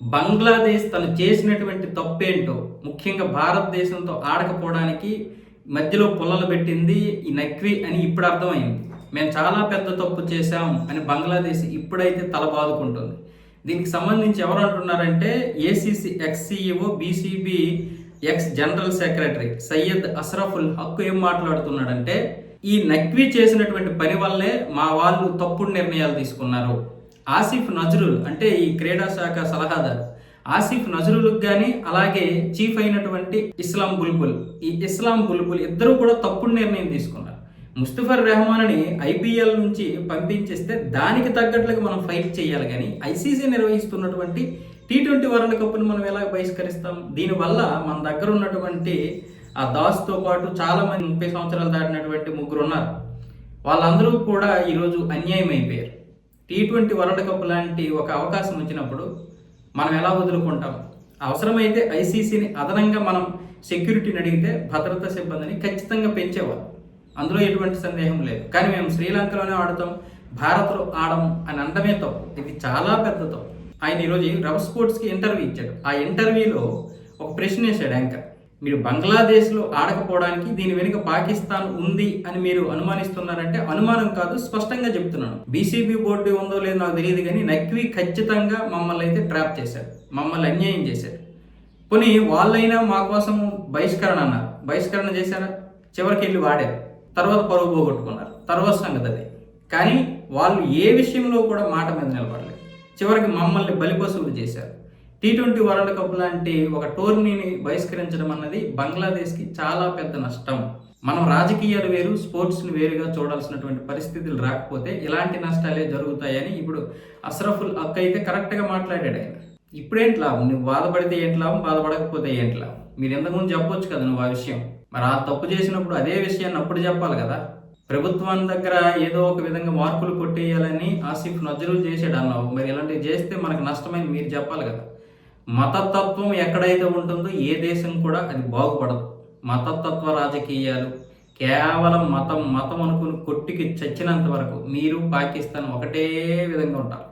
బంగ్లాదేశ్ తను చేసినటువంటి తప్పేంటో ముఖ్యంగా భారతదేశంతో ఆడకపోవడానికి మధ్యలో పుల్లలు పెట్టింది ఈ నక్వి అని ఇప్పుడు అర్థమైంది. మేము చాలా పెద్ద తప్పు చేశాం అని బంగ్లాదేశ్ ఇప్పుడైతే తల బాదుకుంటుంది దీనికి సంబంధించి ఎవరు అంటున్నారంటే ACC ex CEO BCB ex general secretary Syed Ashraful Haque ఏం మాట్లాడుతున్నాడంటే ఈ నక్వి చేసినటువంటి పని వల్లే మా వాళ్ళు తప్పుడు నిర్ణయాలు తీసుకున్నారు. ఆసిఫ్ నజరుల్ అంటే ఈ క్రీడా శాఖ సలహాదారు. ఆసిఫ్ నజరులకు కానీ అలాగే చీఫ్ అయినటువంటి ఇస్లాం బుల్బుల్. ఈ ఇస్లాం బుల్బుల్ ఇద్దరు కూడా తప్పుడు నిర్ణయం తీసుకున్నారు. ముస్తఫర్ రెహమాన్ని ఐపీఎల్ నుంచి పంపించేస్తే దానికి తగ్గట్లుగా మనం ఫైట్ చేయాలి కానీ ఐసీసీ నిర్వహిస్తున్నటువంటి టీ ట్వంటీ వరల్డ్ కప్ను మనం ఎలా బహిష్కరిస్తాం? దీనివల్ల మన దగ్గర ఉన్నటువంటి ఆ దాస్తో పాటు చాలా మంది ముప్పై సంవత్సరాలు దాటినటువంటి ముగ్గురు ఉన్నారు వాళ్ళందరూ కూడా ఈరోజు అన్యాయం అయిపోయారు టీ ట్వంటీ వరల్డ్ కప్ లాంటి ఒక అవకాశం వచ్చినప్పుడు మనం ఎలా వదులుకుంటాం? అవసరమైతే ఐసీసీని అదనంగా మనం సెక్యూరిటీని అడిగితే భద్రతా సిబ్బందిని ఖచ్చితంగా పెంచేవారు. అందులో ఎటువంటి సందేహం లేదు. కానీ మేము శ్రీలంకలోనే ఆడతాం భారత్లో ఆడం అని అనడమే తప్పు. ఇది చాలా పెద్ద తప్పు. ఆయన ఈరోజు రవ్ స్పోర్ట్స్కి ఇంటర్వ్యూ ఇచ్చాడు. ఆ ఇంటర్వ్యూలో ఒక ప్రశ్న వేశాడు యాంకర్. మీరు బంగ్లాదేశ్లో ఆడకపోవడానికి దీని వెనుక పాకిస్తాన్ ఉంది అని మీరు అనుమానిస్తున్నారంటే అనుమానం కాదు స్పష్టంగా చెప్తున్నాను. బీసీబీ బోర్డు ఉందో లేదో నాకు తెలియదు కానీ నక్వి ఖచ్చితంగా మమ్మల్ని అయితే ట్రాప్ చేశారు. మమ్మల్ని అన్యాయం చేశారు. పోనీ వాళ్ళైనా మా కోసం బహిష్కరణ అన్నారు. బహిష్కరణ చేశారా? చివరికి వెళ్ళి వాడారు. తర్వాత పరువు పోగొట్టుకున్నారు. తర్వాత సంగతి అది. కానీ వాళ్ళు ఏ విషయంలో కూడా మాట మీద నిలబడలేదు. చివరికి మమ్మల్ని బలిపశువులు చేశారు. టీ ట్వంటీ వరల్డ్ కప్ లాంటి ఒక టోర్నీని బహిష్కరించడం అన్నది బంగ్లాదేశ్కి చాలా పెద్ద నష్టం. మనం రాజకీయాలు వేరు స్పోర్ట్స్ని వేరుగా చూడాల్సినటువంటి పరిస్థితులు రాకపోతే ఇలాంటి నష్టాలే జరుగుతాయని ఇప్పుడు అస్రఫుల్ అక్క అయితే కరెక్ట్గా మాట్లాడాడు ఆయన. ఇప్పుడేంటి లాభం? నువ్వు బాధపడితే ఏంటి లాభం? బాధపడకపోతే ఏంటి లాభం? మీరు ఎంతకుముందు చెప్పొచ్చు కదా నువ్వు ఆ విషయం. మరి ఆ తప్పు చేసినప్పుడు అదే విషయాన్ని అప్పుడు చెప్పాలి కదా. ప్రభుత్వం దగ్గర ఏదో ఒక విధంగా మార్పులు కొట్టేయాలని ఆసిఫ్ నజరులు చేశాడు అన్నావు. మరి ఇలాంటివి చేస్తే మనకు నష్టమైంది మీరు చెప్పాలి కదా. మతతత్వం ఎక్కడైతే ఉంటుందో ఏ దేశం కూడా అది బాగుపడదు. మతతత్వ రాజకీయాలు కేవలం మతం మతం అనుకుని కొట్టికి చచ్చినంత వరకు మీరు పాకిస్తాన్ ఒకటే విధంగా ఉంటారు.